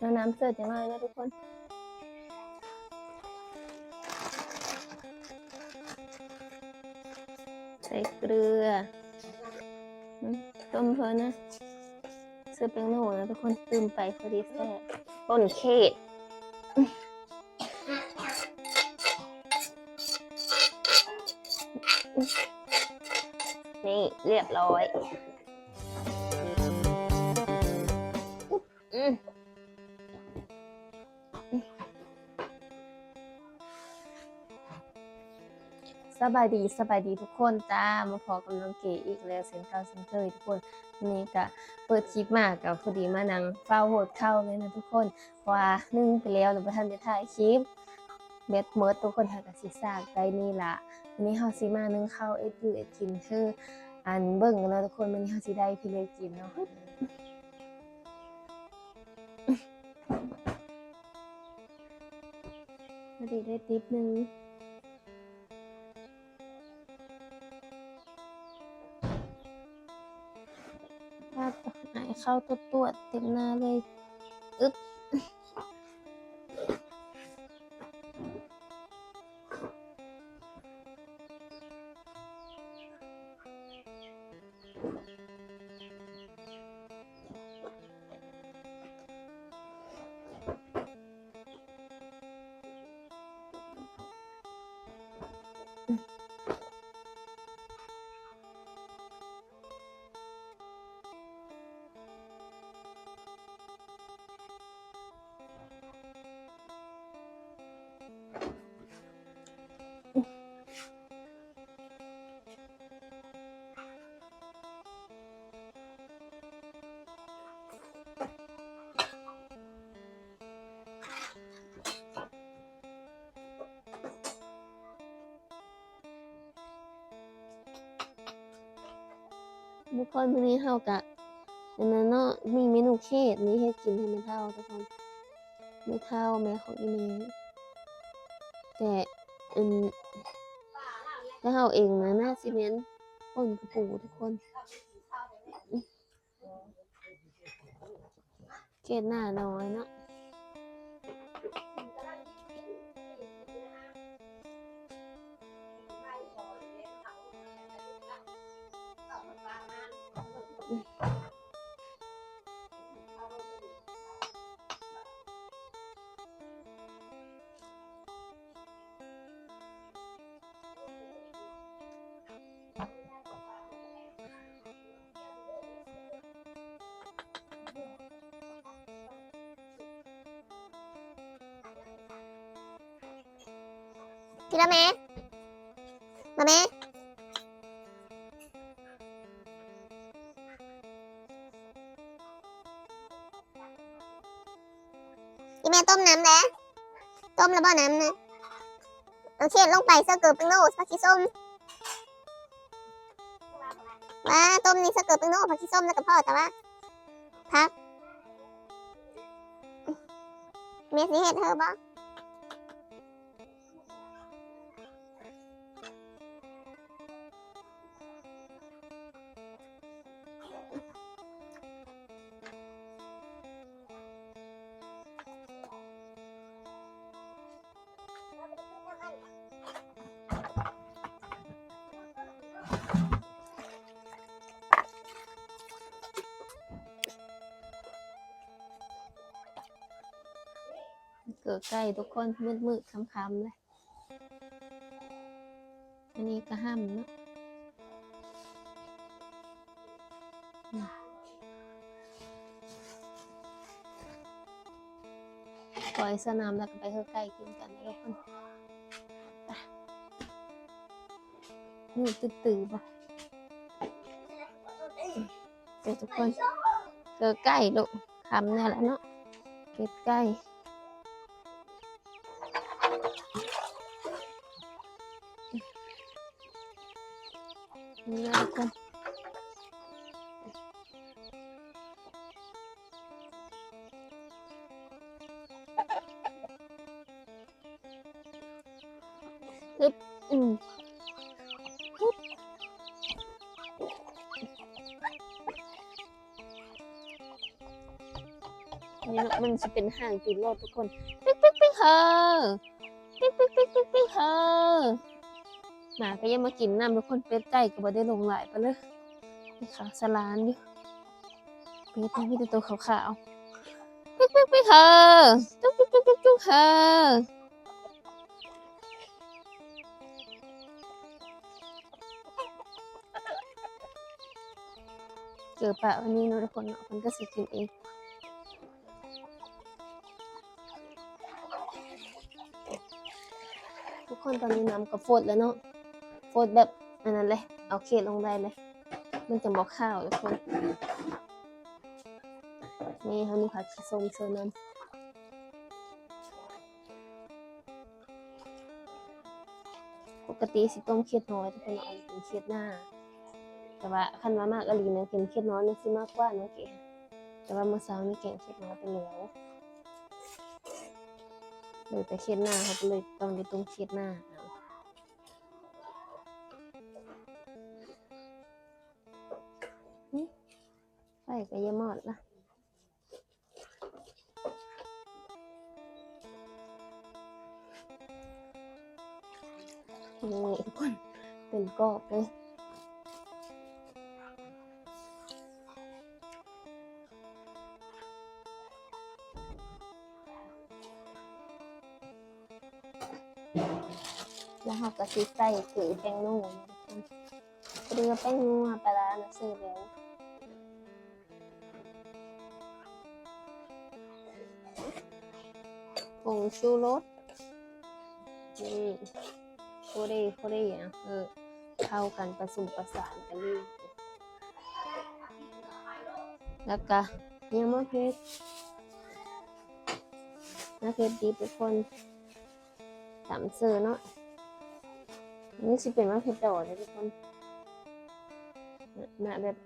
แล้วน้ำเสิร์ฟจังเลยนะทุกคน ใส่เกลือต้มเพลินนะเสื้อแป้งโน่นะทุกคนตื่มไปพอดีแซ่บต้นเขตนี่เรียบร้อยอืม สบายดีสบายดีทุกคนจ้ามาพอกำลังเก๋อีกแล้วเสียงเก่าเสียงเคยทุกคนนี่ก็เปิดคลิปมากับพอดีมานั่งเฝ้าโหดเข้าเลยนะทุกคนเพราะว่านึ่งไปแล้วหรือว่าท่านได้ถ่ายคลิปเบ็ดเมิดทุกคนหากสิสากไปนี่ละวันนี้เฮาสิมานึ่งข้าเอ็ดยูเอ็ดกินคืออันเบิ่งกันเนาะทุกคนวันนี้เฮาสิได้พี่เลยกินเนาะพอดีได้ติปหนึง เข้าตัวตัวเต็มหน้าเลย อึ๊บ ทุกคนวันนี้เท่ากับอันนั้นเนาะมีเมนูเคสนี้ให้กินให้ไม่เท่าทุกคนไม่เท่าแม่ของอีเมย์แต่อืมถ้าเฮาเองนะหน้าซีเมนต์ป่นกระปูทุกคนอืมเกศหน้าน้อยเนาะ กินแล้วไหมมาไหมอีแม่ต้มน้ำแล้วต้มแล้วบ่น้ำนะเอาเช็ดลงไปเสื้อเกิร์ปิงโน่ผักชีส้มว่าต้มนี่เสื้อเกิร์ปิงโน่ผักชีส้มแล้วก็พอแต่ว่าพักเมียสิเฮ็ดเธอบ่ กิดใกล้ทุกคนมืดมืดๆค่ำๆเลยอันนี้ก็ห้ามเนาะปล่อยสนามแล้วก็ไปเฮือใกล้กินกันนะทุกคนไปมืดตื่นๆปะเดี๋ยวทุกคนเกิดใกล้ลูกคำเนี่ยแหละเนาะเกิดใกล้ นี่นะทุกคนอึ๊บอืมอึ๊บนี่เนาะมันจะเป็นห่างติดรถทุกคน ปิ๊กปิ๊กปิ๊กเฮอปิ๊กปิ๊กปิ๊กปิ๊กปิ๊กเฮอ หมาก็ยังมากินน้ำทุกคนเป็ดไก่ก็บ่ได้ลงหลายไปเลยนี่ค่ะสลานอยู่เป็ดนี่มีแต่ตัวขาวๆปิ๊กปิ๊กปิ๊กเฮอตุ๊กปิ๊กปิ๊กปิ๊กปิ๊กเฮอเจอปะวันนี้เนาะทุกคนเนาะมันก็สิกินเองทุกคนตอนนี้น้ำก็โฟดแล้วเนาะ โฟดแบบอันนั้นเลย เอาเขตลงได้เลย มันจะบอกข้าวทุกคน นี่เขามีผักชีส้มเซอร์น้ำปกติสิต้มเขียดน้อยทุกคนเอาเป็นเขียดหน้า แต่ว่าคันว่ามากอลีนะกินเขียดน้อยนี่สิมากกว่าเนาะเก๋แต่ว่าเมื่อเช้านี่แกงเขียดน้อยไปแล้วเลยแต่เช็ดหน้าเขาก็เลยต้องได้ตรงเช็ดหน้า ก็อยังมดละนี่ทุกคนเป็นกอบเลยแล้วเขาก็ซิใส่ถือแป้งนุ่มเรือแป้งนัวปลาร้านะซื้อแล้ว งชูรสนี่โคเรโคเรอะเออเข้ากันผสมประสานกันนี่แล้วก็ยังมะเพชรมะเพชรดีทุกคนสามซื้อเนาะนี่สิเป็นมะเพชรดอกเลยทุกคนนะแบบ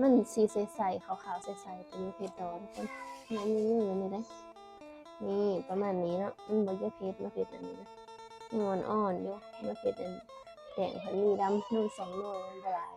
มันสีใสๆขาวๆใสๆเป็นมะเพชรดอกทุกคนมันมีเงื่อนเลยได้ นี่ประมาณนี้เนาะมันบ่เยเพชรมาเพชรอันนี้นะยังอ่อนๆอยู่มาเพชรอันแดงพันมีดำนุ่งสองหน่วยมันละลาย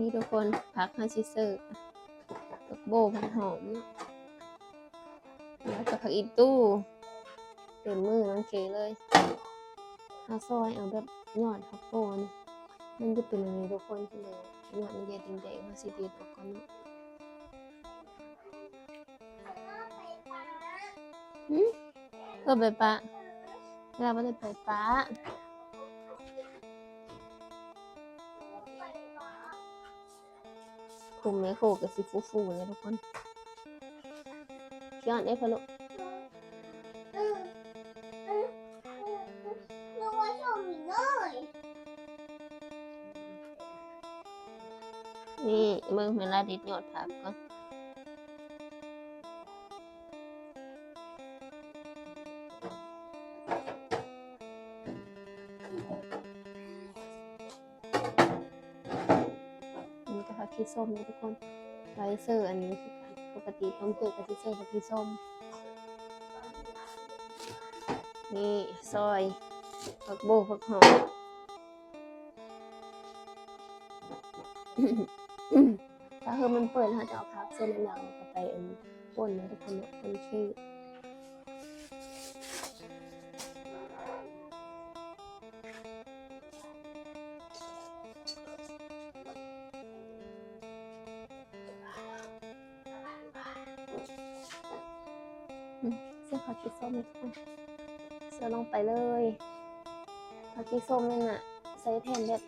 นี่ทุกคนพักฮาชิเซอร์ผักโบผักหอมเนาะแล้วก็ผักอีตู้เต็มมือน้องเกเลยเอาซอยเอาแบบยอดผักโบนะมันจะเป็นอย่างนี้ทุกคนที่เลยยอดมันจะแดงๆมาสิเดีดออกก่อนเนาะหืมเพื่อไปปะเราไม่ได้ไปปะ คุมไม่โคกับสิฟูฟูเลยทุกคนย้อนได้พะลุนี่มึงเวลาดิดยอดผักก่อน นี่ส้มนะทุกคนไวเซอร์อันนี้คือปกติต้มเกลือกับที่เซอร์ผักขี้ส้ม นี่ซอยผักโบกผักหอมถ้าคือมันเปิดเราจะเอาพักเส้นน้ำหลังก็ไปอันป่นนะทุกคนนะคนขี้อื เสื้อผักชีส้มทุกคนเสื้อลงไปเลยผักชีส้มนี่น่ะใส่แทนแบบ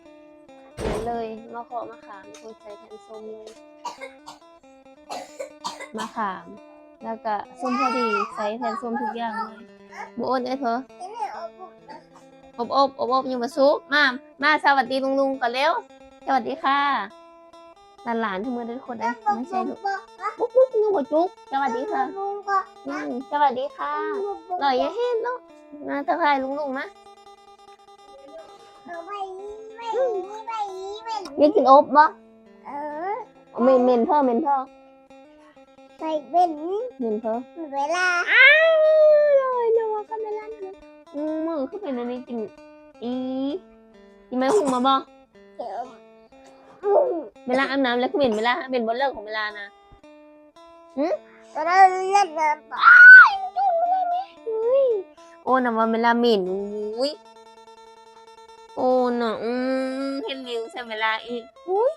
เหมือนเลยมะขอมะขามคนใส่แทนส้มเลยมะขาม แล้วก็ส้มพอดีใส่แทนส้มทุกอย่างเลยบุอ้นเอ้ยเธอนี่เนี่ยเอบอบอบอบอยู่มาซุปมามาสวัสดีลุงลุงก่อนเร็ว สวัสดีค่ะหลานๆทุกมือทุกคนนะไม่ใช่ลูก บอกปุ๊บปุ๊บงุพ่อจุ๊กสวัสดีค่ะลุงก็อืมสวัสดีค่ะหน่อยอย่าเห็นเนาะมาทักทายลุงลุงนะไปไปไปไปอยากกินอบบ่เออเมนเมนเพิ่มเมนเพิ่มไปเป็นเมนเพิ่มเวลาอ้าวเลยเนาะก็ไม่รันเลยอืมมือคือเป็นอันนี้กินอีกินไหมหุงมาบ่เดี๋ยวเวลาอาบน้ำแล้วก็เหม็นเวลาเหม็นบนเลิกของเวลานะ ก็ได้เล่นน้ำอุ้ยโอ้นะว่าเวลาเหม็นอุ้ยโอ้นะอืมเห็นวิวใช่เวลาอีกอุ้ย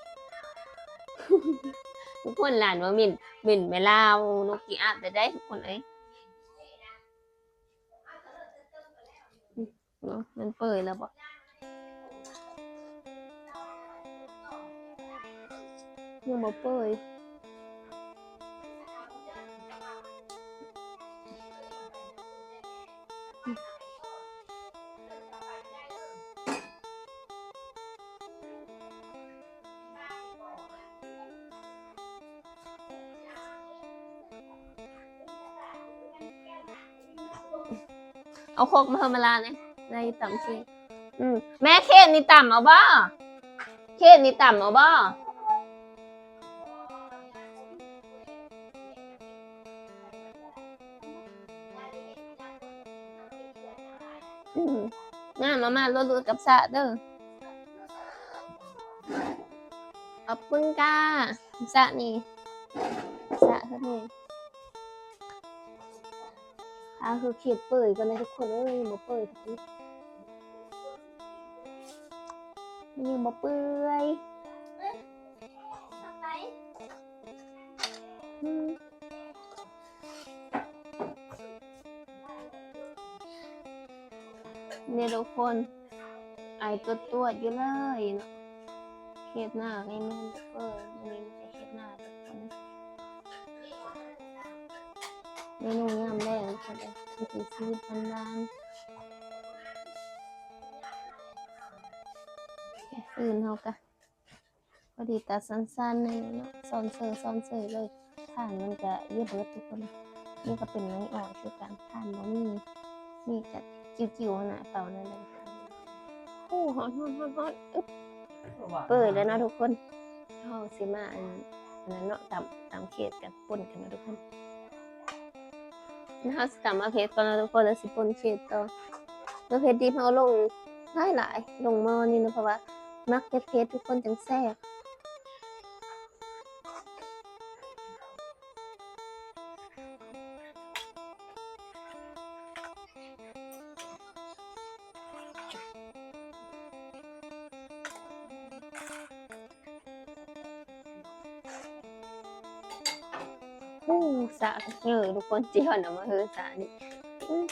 ทุกคนหลานว่าเหม็นเหม็นเวลาโนกกีอาบได้ได้ทุกคนเอ้ยมันเปิดแล้วบ่ยังบ่เปิด เอาโคกมาทำเวลาเนี่ยในต่ำชีอืมแม่เคนนี่ต่ำเอาบ่เคนนี่ต่ำเอาบ่อืมงานมามาลดๆกับสะเด้อขอบคุณก้าสะนี่สะเท่านี้ อ่าคือเขียดเปิดกันเลยทุกคนเอ้ยบ่เปิดทีมันยังบ่เปื่อยอืมเนี่ยทุกคนไอตัวตัวอยู่เลยเนาะเขียดหน้าไอ้แม่นเปิดอันนี้ เมนูยำแดงค่ะเด้อวิถีชีวิตบ้านๆอื่นเขากะพอดีตัดสั้นๆเลยเนาะซ้อนเซอร์ซ้อนเซอร์เลยทานมันจะเยอะเบิดทุกคนนี่ก็เป็นไม้อ่อนคือการทานบ่มีมีแต่จิ๋วๆนะเปล่านั่นเลยโอ้ฮอนฮอนฮอนฮอนอึ๊บเปิดแล้วนะทุกคนเขาสิมาอันนั้นเนาะตามตามเขตกันปนกันนะทุกคน นะคะสามมาเพจก่อนนะทุกคนแล้วสิปนเขตต่อแล้วเพจดีเขาลงหลายหลายลงมอนี่นะเพราะว่ามักเพจเพจทุกคนจังแซ่บ สะเยอทุกคนจีฮอนเอมาเฮือสะนี่อื้อ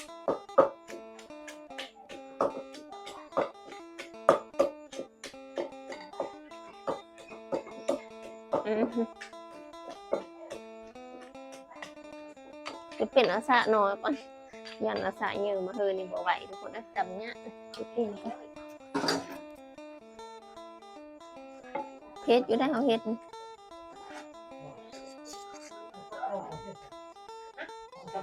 อือหือจะเป็นอาสะน้อยก่อนยันอาสะเยอะมาเฮือนี่บ่ไหวทุกคนนะจำเนี้ยจะเป็นก่อนเพชรอยู่ได้เขาเฮ็ด อื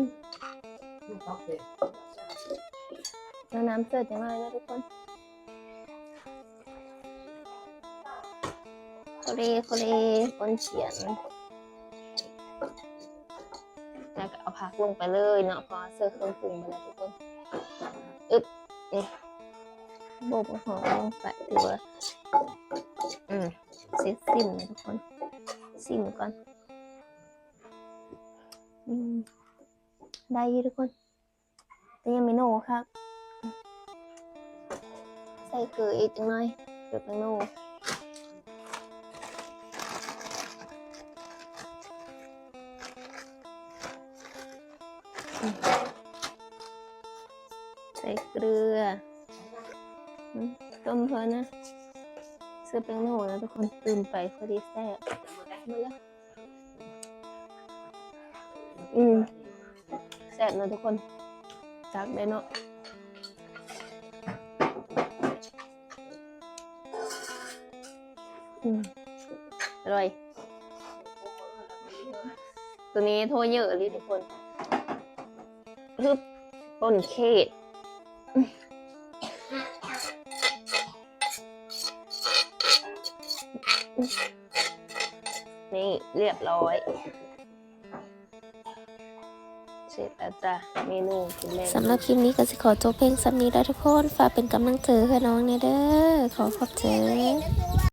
มแล้วน้ำเสร์ฟยังไงนะทุกคนคเรโคเรคนเขียน แล้วก็เอาผักลงไปเลยเนาะพอเสิร์ฟเครื่องปรุงไปแล้วทุกคนอึ๊บนี่โบกหอมลงไปถือว่าอืมเสร็จสิ้นทุกคนสิ้นก่อนอืมได้อยี่ทุกคนแต่ยังไม่โน่ครับ ใส่เกลืออีกจังหน่อยเกลือแป้งโม ใส่เกลือต้มเพลินนะเสื้อแป้งโน่นะทุกคนตื่นไปพอดีแซ่บมาเลยอืมแซ่บนะทุกคนจักได้เนาะอืมอร่อย ตัวนี้โทเยอะเลยทุกคน คือต้นเขตนี่เรียบร้อย เสร็จแล้วจ้ะเมนูกินแม่สำหรับคลิปนี้ก็สิขอจบเพลงสำนี้แล้วทุกคน ฝากเป็นกำลังใจให้น้องเนี่ยเด้อ ขอขอบใจอ